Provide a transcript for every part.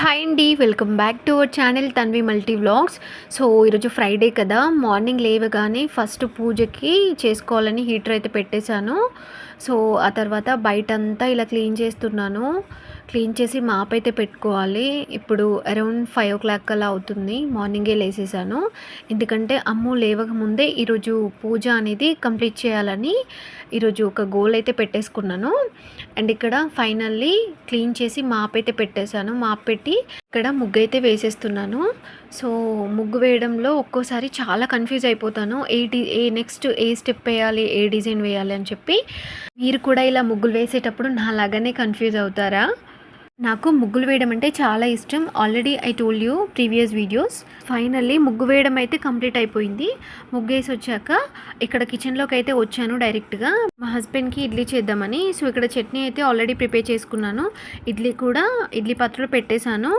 Hi అండి welcome back to our channel Tanvi multi vlogs so ఈరోజు Friday కదా. Morning లేవగానే ఫస్ట్ పూజకి చేసుకోవాలని హీటర్ అయితే పెట్టేశాను. సో ఆ తర్వాత బయట అంతా ఇలా క్లీన్ చేస్తున్నాను. క్లీన్ చేసి మాప్ అయితే పెట్టుకోవాలి. ఇప్పుడు అరౌండ్ ఫైవ్ ఓ క్లాక్ అలా అవుతుంది. మార్నింగే లేసేసాను. ఎందుకంటే అమ్ము లేవక ముందే ఈరోజు పూజ అనేది కంప్లీట్ చేయాలని ఈరోజు ఒక గోల్ అయితే పెట్టేసుకున్నాను. అండ్ ఇక్కడ ఫైనల్లీ క్లీన్ చేసి మాప్ అయితే పెట్టేశాను. మాప్ పెట్టి ఇక్కడ ముగ్గు అయితే వేసేస్తున్నాను. సో ముగ్గు వేయడంలో ఒక్కోసారి చాలా కన్ఫ్యూజ్ అయిపోతాను. ఏ డి ఏ నెక్స్ట్ ఏ స్టెప్ వేయాలి ఏ డిజైన్ వేయాలి అని చెప్పి మీరు కూడా ఇలా ముగ్గులు వేసేటప్పుడు నా లాగానే కన్ఫ్యూజ్ అవుతారా? నాకు ముగ్గులు వేయడం అంటే చాలా ఇష్టం. Already I told you previous videos finally ముగ్గు వేయడం అయితే కంప్లీట్ అయిపోయింది. ముగ్గు వేసి వచ్చాక ఇక్కడ కిచెన్లోకి అయితే వచ్చాను డైరెక్ట్గా మా హస్బెండ్కి ఇడ్లీ చేద్దామని సో ఇక్కడ చట్నీ అయితే ఆల్రెడీ ప్రిపేర్ చేసుకున్నాను. ఇడ్లీ కూడా ఇడ్లీ పాత్రలో పెట్టేశాను.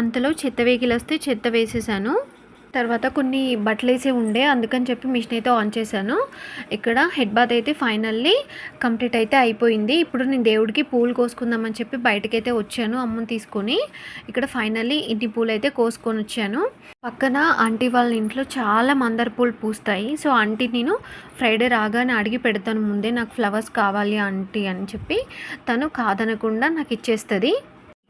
అంతలో చెత్త వెహికల్ వస్తే చెత్త వేసేసాను తర్వాత కొన్ని బట్టలు వేసి ఉండే అందుకని చెప్పి మిషన్ అయితే ఆన్ చేశాను. ఇక్కడ హెడ్ బాత్ అయితే ఫైనల్లీ కంప్లీట్ అయితే అయిపోయింది. ఇప్పుడు నేను దేవుడికి పూలు కోసుకుందామని చెప్పి బయటకైతే వచ్చాను అమ్మని తీసుకొని. ఇక్కడ ఫైనల్లీ ఇంటి పూలు అయితే కోసుకొని వచ్చాను. పక్కన ఆంటీ వాళ్ళ ఇంట్లో చాలా మందార పూలు పూస్తాయి. సో ఆంటీ నేను ఫ్రైడే రాగానే అడిగి పెడతాను ముందే నాకు ఫ్లవర్స్ కావాలి ఆంటీ అని చెప్పి. తను కాదనకుండా నాకు ఇచ్చేస్తుంది.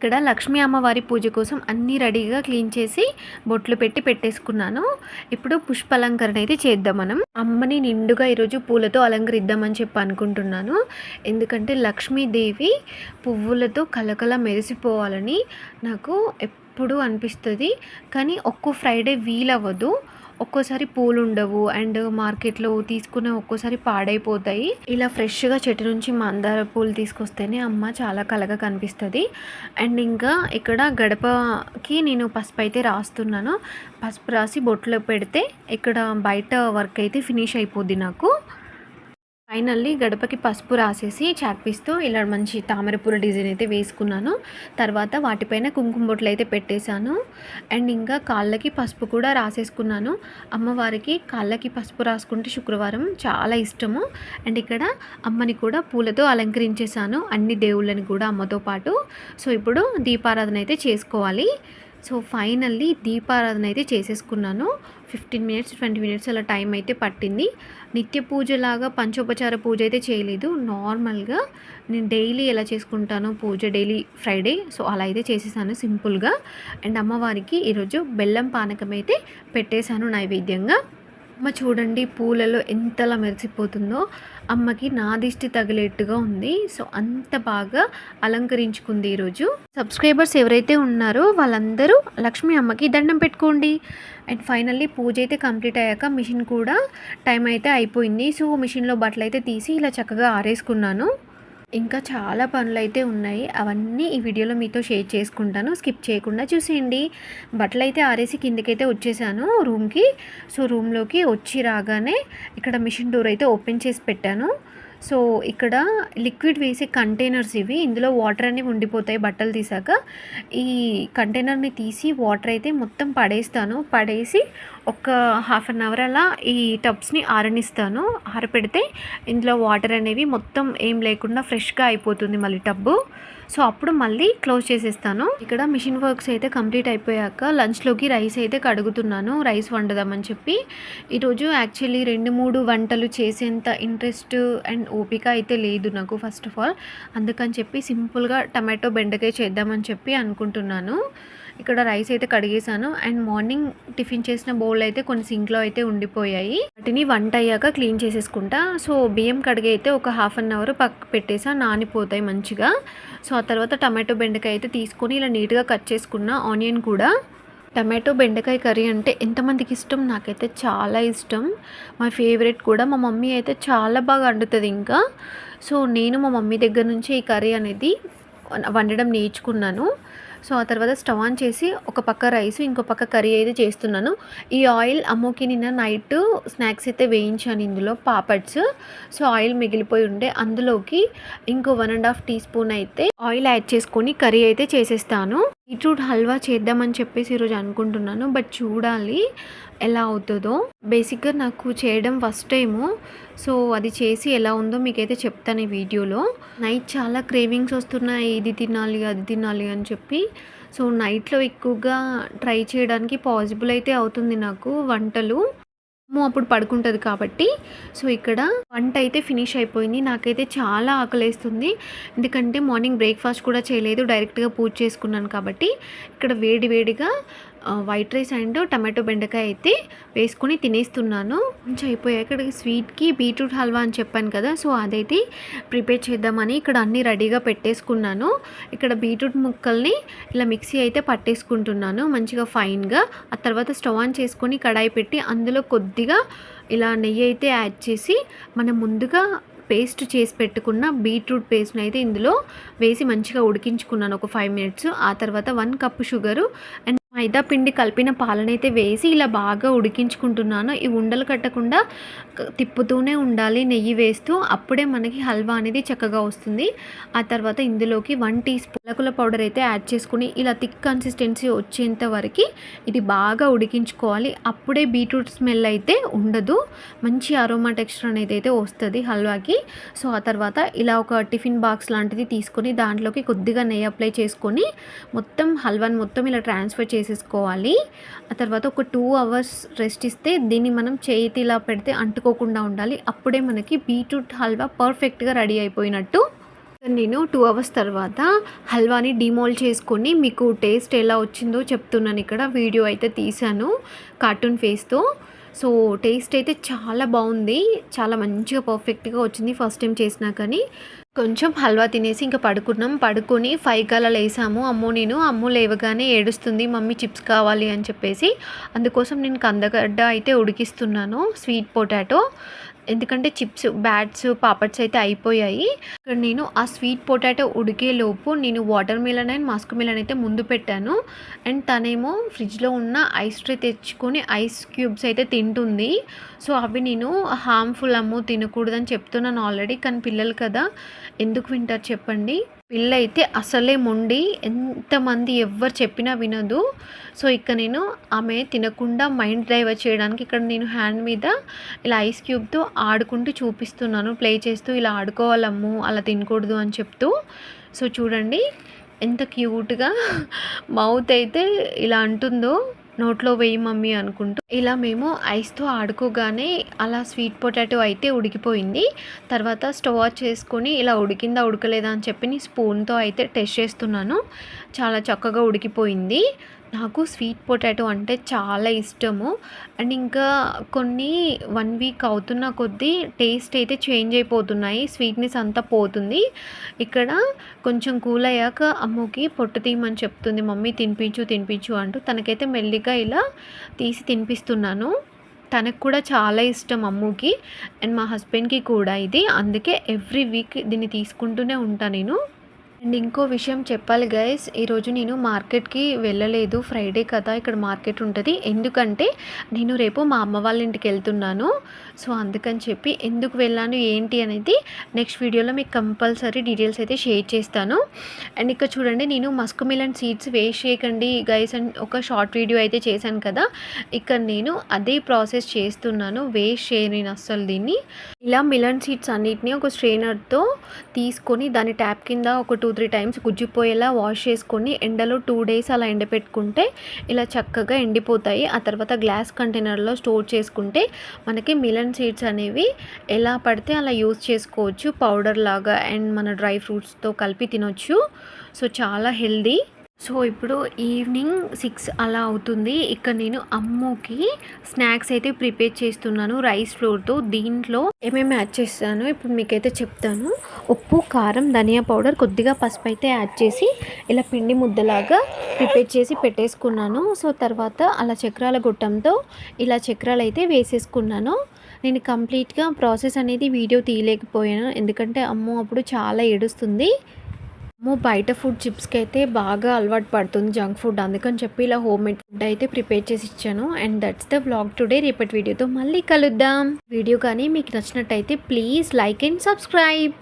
ఇక్కడ లక్ష్మీ అమ్మవారి పూజ కోసం అన్నీ రెడీగా క్లీన్ చేసి బొట్లు పెట్టి పెట్టేసుకున్నాను. ఇప్పుడు పుష్పాలంకరణ అయితే చేద్దాం మనం. అమ్మని నిండుగా ఈరోజు పూలతో అలంకరిద్దామని చెప్పి అనుకుంటున్నాను. ఎందుకంటే లక్ష్మీదేవి పువ్వులతో కలకల మెరిసిపోవాలని నాకు ఎప్పుడు అనిపిస్తుంది. కానీ ఒక్కో ఫ్రైడే వీలవ్వదు. ఒక్కోసారి పూలు ఉండవు అండ్ మార్కెట్లో తీసుకున్న ఒక్కోసారి పాడైపోతాయి. ఇలా ఫ్రెష్గా చెట్టు నుంచి మందార పూలు తీసుకొస్తేనే అమ్మ చాలా కలగా కనిపిస్తుంది. అండ్ ఇంకా ఇక్కడ గడపకి నేను పసుపు అయితే రాస్తున్నాను. పసుపు రాసి బొట్లో పెడితే ఇక్కడ బయట వర్క్ అయితే ఫినిష్ అయిపోద్ది నాకు. ఫైనల్లీ గడపకి పసుపు రాసేసి చాక్పీస్తో ఇలా మంచి తామరపూల డిజైన్ అయితే వేసుకున్నాను. తర్వాత వాటిపైన కుంకుమ బొట్లు అయితే పెట్టేశాను. అండ్ ఇంకా కాళ్ళకి పసుపు కూడా రాసేసుకున్నాను. అమ్మవారికి కాళ్ళకి పసుపు రాసుకుంటే శుక్రవారం చాలా ఇష్టము. అండ్ ఇక్కడ అమ్మని కూడా పూలతో అలంకరించేశాను. అన్ని దేవుళ్ళని కూడా అమ్మతో పాటు. సో ఇప్పుడు దీపారాధన అయితే చేసుకోవాలి. సో ఫైనల్లీ దీపారాధన అయితే చేసేసుకున్నాను. ఫిఫ్టీన్ మినిట్స్ ట్వంటీ మినిట్స్ అలా టైం అయితే పట్టింది. నిత్య పూజలాగా పంచోపచార పూజ అయితే చేయలేదు. నార్మల్గా నేను డైలీ ఎలా చేసుకుంటానో పూజ డైలీ ఫ్రైడే. సో అలా అయితే చేసేసాను సింపుల్గా. అండ్ అమ్మవారికి ఈరోజు బెల్లం పానకం అయితే పెట్టేశాను నైవేద్యంగా. అమ్మ చూడండి పూలలో ఎంతలా మెరిసిపోతుందో. అమ్మకి నా దిష్టి తగిలేట్టుగా ఉంది. సో అంత బాగా అలంకరించుకుంది ఈరోజు సబ్స్క్రైబర్స్ ఎవరైతే ఉన్నారో వాళ్ళందరూ లక్ష్మీ అమ్మకి దండం పెట్టుకోండి. అండ్ ఫైనల్లీ పూజ అయితే కంప్లీట్ అయ్యాక మిషన్ కూడా టైం అయితే అయిపోయింది. సో మిషన్లో బట్టలు అయితే తీసి ఇలా చక్కగా ఆరేసుకున్నాను. ఇంకా చాలా పనులు అయితే ఉన్నాయి. అవన్నీ ఈ వీడియోలో మీతో షేర్ చేసుకుంటాను. స్కిప్ చేయకుండా చూసేయండి. బట్టలు అయితే ఆరేసి కిందకైతే వచ్చేసాను రూమ్కి. సో రూమ్లోకి వచ్చి రాగానే ఇక్కడ మిషన్ డోర్ అయితే ఓపెన్ చేసి పెట్టాను. సో ఇక్కడ లిక్విడ్ వేసే కంటైనర్స్ ఇవి. ఇందులో వాటర్ అనేవి ఉండిపోతాయి బట్టలు తీసాక. ఈ కంటైనర్ని తీసి వాటర్ అయితే మొత్తం పడేస్తాను. పడేసి ఒక హాఫ్ అన్ అవర్ అలా ఈ టబ్స్ని ఆరనిస్తాను. ఆరపెడితే ఇందులో వాటర్ అనేవి మొత్తం ఏం లేకుండా ఫ్రెష్గా అయిపోతుంది మళ్ళీ టబ్బు సో అప్పుడు మళ్ళీ క్లోజ్ చేసేస్తాను. ఇక్కడ మిషన్ వర్క్స్ అయితే కంప్లీట్ అయిపోయాక లంచ్లోకి రైస్ అయితే కడుగుతున్నాను. రైస్ వండదామని చెప్పి. ఈరోజు యాక్చువల్లీ రెండు మూడు వంటలు చేసేంత ఇంట్రెస్ట్ అండ్ ఓపిక అయితే లేదు నాకు ఫస్ట్ ఆఫ్ ఆల్ అందుకని చెప్పి సింపుల్గా టమాటో బెండకాయ చేద్దామని చెప్పి అనుకుంటున్నాను. ఇక్కడ రైస్ అయితే కడిగేసాను అండ్ మార్నింగ్ టిఫిన్ చేసిన బౌల్ అయితే కొన్ని సింక్లో అయితే ఉండిపోయాయి. వాటిని వంట అయ్యాక క్లీన్ చేసేసుకుంటా. సో బియ్యం కడిగి అయితే ఒక హాఫ్ అన్ అవర్ పక్క పెట్టేసా. నానిపోతాయి మంచిగా. సో ఆ తర్వాత టమాటో బెండకాయ అయితే తీసుకొని ఇలా నీట్గా కట్ చేసుకున్న ఆనియన్ కూడా. టమాటో బెండకాయ కర్రీ అంటే ఎంతమందికి ఇష్టం? నాకైతే చాలా ఇష్టం. మా ఫేవరెట్ కూడా. మా మమ్మీ అయితే చాలా బాగా వండుతుంది ఇంకా. సో నేను మా మమ్మీ దగ్గర నుంచి ఈ కర్రీ అనేది వండడం నేర్చుకున్నాను. సో ఆ తర్వాత స్టవ్ ఆన్ చేసి ఒక పక్క రైస్ ఇంకో పక్క కర్రీ అయితే చేస్తున్నాను. ఈ ఆయిల్ అమ్మోకి నిన్న నైట్ స్నాక్స్ అయితే వేయించాను ఇందులో పాపడ్స్. సో ఆయిల్ మిగిలిపోయి ఉండే అందులోకి ఇంకో one and half tea spoon అయితే ఆయిల్ యాడ్ చేసుకొని కర్రీ అయితే చేసేస్తాను. బీట్రూట్ హల్వా చేద్దామని చెప్పేసి ఈరోజు అనుకుంటున్నాను బట్ చూడాలి ఎలా అవుతుందో. బేసిక్గా నాకు చేయడం ఫస్ట్ టైము సో అది చేసి ఎలా ఉందో మీకైతే చెప్తాను ఈ వీడియోలో. నైట్ చాలా క్రేవింగ్స్ వస్తున్నాయి ఇది తినాలి అది తినాలి అని చెప్పి. సో నైట్లో ఎక్కువగా ట్రై చేయడానికి పాసిబుల్ అయితే అవుతుంది నాకు వంటలు. అప్పుడు పడుకుంటుంది కాబట్టి. సో ఇక్కడ వంట అయితే ఫినిష్ అయిపోయింది. నాకైతే చాలా ఆకలేస్తుంది. ఎందుకంటే మార్నింగ్ బ్రేక్ఫాస్ట్ కూడా చేయలేదు. డైరెక్ట్గా పూజ చేసుకున్నాను కాబట్టి. ఇక్కడ వేడి వేడిగా వైట్ రైస్ అండ్ టమాటో బెండకాయ అయితే వేసుకొని తినేస్తున్నాను. కొంచెం అయిపోయాక ఇక్కడ స్వీట్కి బీట్రూట్ హల్వా అని చెప్పాను కదా సో అదైతే ప్రిపేర్ చేద్దామని ఇక్కడ అన్నీ రెడీగా పెట్టేసుకున్నాను. ఇక్కడ బీట్రూట్ ముక్కల్ని ఇలా మిక్సీ అయితే పట్టేసుకుంటున్నాను మంచిగా ఫైన్గా. ఆ తర్వాత స్టవ్ ఆన్ చేసుకొని కడాయి పెట్టి అందులో కొద్దిగా ఇలా నెయ్యి అయితే యాడ్ చేసి మనం ముందుగా పేస్ట్ చేసి పెట్టుకున్న బీట్రూట్ పేస్ట్ని అయితే ఇందులో వేసి మంచిగా ఉడికించుకున్నాను ఒక ఫైవ్ మినిట్స్. ఆ తర్వాత వన్ కప్ షుగరు అండ్ మైదా పిండి కలిపిన పాలనైతే వేసి ఇలా బాగా ఉడికించుకుంటున్నాను. ఈ ఉండలు కట్టకుండా తిప్పుతూనే ఉండాలి నెయ్యి వేస్తూ. అప్పుడే మనకి హల్వా అనేది చక్కగా వస్తుంది. ఆ తర్వాత ఇందులోకి వన్ టీ స్పూన్ పలకుల పౌడర్ అయితే యాడ్ చేసుకుని ఇలా థిక్ కన్సిస్టెన్సీ వచ్చేంత వరకు ఇది బాగా ఉడికించుకోవాలి. అప్పుడే బీట్రూట్ స్మెల్ అయితే ఉండదు. మంచి అరోమా టెక్స్చర్ అనేది అయితే వస్తుంది హల్వాకి. సో ఆ తర్వాత ఇలా ఒక టిఫిన్ బాక్స్ లాంటిది తీసుకొని దాంట్లోకి కొద్దిగా నెయ్యి అప్లై చేసుకొని మొత్తం హల్వాని మొత్తం ఇలా ట్రాన్స్ఫర్ చేసేసుకోవాలి. ఆ తర్వాత ఒక టూ అవర్స్ రెస్ట్ ఇస్తే దీన్ని మనం చేతి ఇలా పెడితే అంటుకోకుండా ఉండాలి. అప్పుడే మనకి బీట్రూట్ హల్వా పర్ఫెక్ట్గా రెడీ అయిపోయినట్టు. నేను టూ అవర్స్ తర్వాత హల్వాని డిమోల్ చేసుకొని మీకు టేస్ట్ ఎలా వచ్చిందో చెప్తున్నాను. ఇక్కడ వీడియో అయితే తీశాను కార్టూన్ ఫేస్తో సో టేస్ట్ అయితే చాలా బాగుంది. చాలా మంచిగా పర్ఫెక్ట్గా వచ్చింది ఫస్ట్ టైం చేసినా కానీ. కొంచెం హల్వా తినేసి ఇంకా పడుకున్నాం. పడుకొని ఫైవ్ కల్లా లేసాము అమ్మో నేను అమ్ము లేవగానే ఏడుస్తుంది. మమ్మీ చిప్స్ కావాలి అని చెప్పేసి. అందుకోసం నేను కందగడ్డ అయితే ఉడికిస్తున్నాను. Sweet potato. ఎందుకంటే చిప్స్ బ్యాట్స్ పాపడ్స్ అయితే అయిపోయాయి. ఇక్కడ నేను ఆ స్వీట్ పొటాటో ఉడికే లోపు నేను watermelon and muskmelon అయితే ముందు పెట్టాను. అండ్ తనేమో ఫ్రిడ్జ్లో ఉన్న ఐస్ ట్రే తెచ్చుకొని ఐస్ క్యూబ్స్ అయితే తింటుంది. సో అవి నేను హార్మ్ఫుల్ అమ్ము తినకూడదని చెప్తున్నాను ఆల్రెడీ కానీ పిల్లలు కదా ఎందుకు వింటారు చెప్పండి? పిల్ల అయితే అసలే మొండి ఎంతమంది ఎవ్వరు చెప్పినా వినదు. సో ఇక్కడ నేను ఆమె తినకుండా మైండ్ డైవర్ట్ చేయడానికి ఇక్కడ నేను హ్యాండ్ మీద ఇలా ఐస్ క్యూబ్తో ఆడుకుంటూ చూపిస్తున్నాను. ప్లే చేస్తూ ఇలా ఆడుకోవాలమ్ము అలా తినకూడదు అని చెప్తూ. సో చూడండి ఎంత క్యూట్గా మౌత్ అయితే ఇలా అంటుందో. నోట్లో వేయి మమ్మీ అనుకుంటూ ఇలా మేము ఐస్తో ఆడుకోగానే అలా స్వీట్ పొటాటో అయితే ఉడికిపోయింది. తర్వాత స్టవ్ ఆఫ్ చేసుకొని ఇలా ఉడికిందా ఉడకలేదా అని చెప్పి స్పూన్తో అయితే టెస్ట్ చేస్తున్నాను. చాలా చక్కగా ఉడికిపోయింది. నాకు స్వీట్ పొటాటో అంటే చాలా ఇష్టము. అండ్ ఇంకా కొన్ని వన్ వీక్ అవుతున్న కొద్దీ టేస్ట్ అయితే చేంజ్ అయిపోతున్నాయి. స్వీట్నెస్ అంతా పోతుంది. ఇక్కడ కొంచెం కూల్ అయ్యాక అమ్మకి పొట్టు తీయమని చెప్తుంది. మమ్మీ తినిపించు తినిపించు అంటూ తనకైతే మెల్లిగా ఇలా తీసి తినిపిస్తున్నాను. తనకు కూడా చాలా ఇష్టం అమ్ముకి. అండ్ మా హస్బెండ్కి కూడా ఇది. అందుకే ఎవ్రీ వీక్ దీన్ని తీసుకుంటూనే ఉంటాను నేను. అండ్ ఇంకో విషయం చెప్పాలి గైస్ ఈరోజు నేను మార్కెట్కి వెళ్ళలేదు. ఫ్రైడే కదా ఇక్కడ మార్కెట్ ఉంటుంది. ఎందుకంటే నేను రేపు మా అమ్మ వాళ్ళ ఇంటికి వెళ్తున్నాను. సో అందుకని చెప్పి ఎందుకు వెళ్ళాను ఏంటి అనేది నెక్స్ట్ వీడియోలో మీకు కంపల్సరీ డీటెయిల్స్ అయితే షేర్ చేస్తాను. అండ్ ఇక్కడ చూడండి నేను మస్క్ మిలన్ సీడ్స్ వేస్ట్ చేయకండి గైస్ అండ్ ఒక షార్ట్ వీడియో అయితే చేశాను కదా. ఇక్కడ నేను అదే ప్రాసెస్ చేస్తున్నాను వేస్ట్ చేయను అస్సలు దీన్ని. ఇలా మిలన్ సీడ్స్ అన్నిటిని ఒక స్ట్రెయినర్తో తీసుకొని దాని ట్యాప్ కింద ఒక టూ త్రీ టైమ్స్ గుజ్జిపోయేలా వాష్ చేసుకొని ఎండలో టూ డేస్ అలా ఎండపెట్టుకుంటే ఇలా చక్కగా ఎండిపోతాయి. ఆ తర్వాత గ్లాస్ కంటైనర్లో స్టోర్ చేసుకుంటే మనకి మిలన్ సీడ్స్ అనేవి ఎలా పడితే అలా యూస్ చేసుకోవచ్చు. పౌడర్ లాగా అండ్ మన డ్రై ఫ్రూట్స్తో కలిపి తినొచ్చు. సో చాలా హెల్దీ. సో ఇప్పుడు ఈవినింగ్ సిక్స్ అలా అవుతుంది. ఇక్కడ నేను అమ్ముకి స్నాక్స్ అయితే ప్రిపేర్ చేస్తున్నాను రైస్ ఫ్లోర్తో. దీంట్లో ఏమేమి యాడ్ చేస్తాను ఇప్పుడు మీకైతే చెప్తాను. ఉప్పు కారం ధనియా పౌడర్ కొద్దిగా పసుపు అయితే యాడ్ చేసి ఇలా పిండి ముద్దలాగా ప్రిపేర్ చేసి పెట్టేసుకున్నాను. సో తర్వాత అలా చక్రాల గుట్టంతో ఇలా చక్రాలు అయితే వేసేసుకున్నాను. నేను కంప్లీట్గా ప్రాసెస్ అనేది వీడియో తీయలేకపోయాను. ఎందుకంటే అమ్మ అప్పుడు చాలా ఏడుస్తుంది. బయట ఫుడ్ చిప్స్కి అయితే బాగా అలవాటు పడుతుంది జంక్ ఫుడ్ అందుకని చెప్పి ఇలా హోమ్ మేడ్ ఫుడ్ అయితే ప్రిపేర్ చేసి ఇచ్చాను. And that's the vlog today రేపటి వీడియోతో మళ్ళీ కలుద్దాం. వీడియో కానీ మీకు నచ్చినట్టయితే ప్లీజ్ లైక్ అండ్ సబ్స్క్రైబ్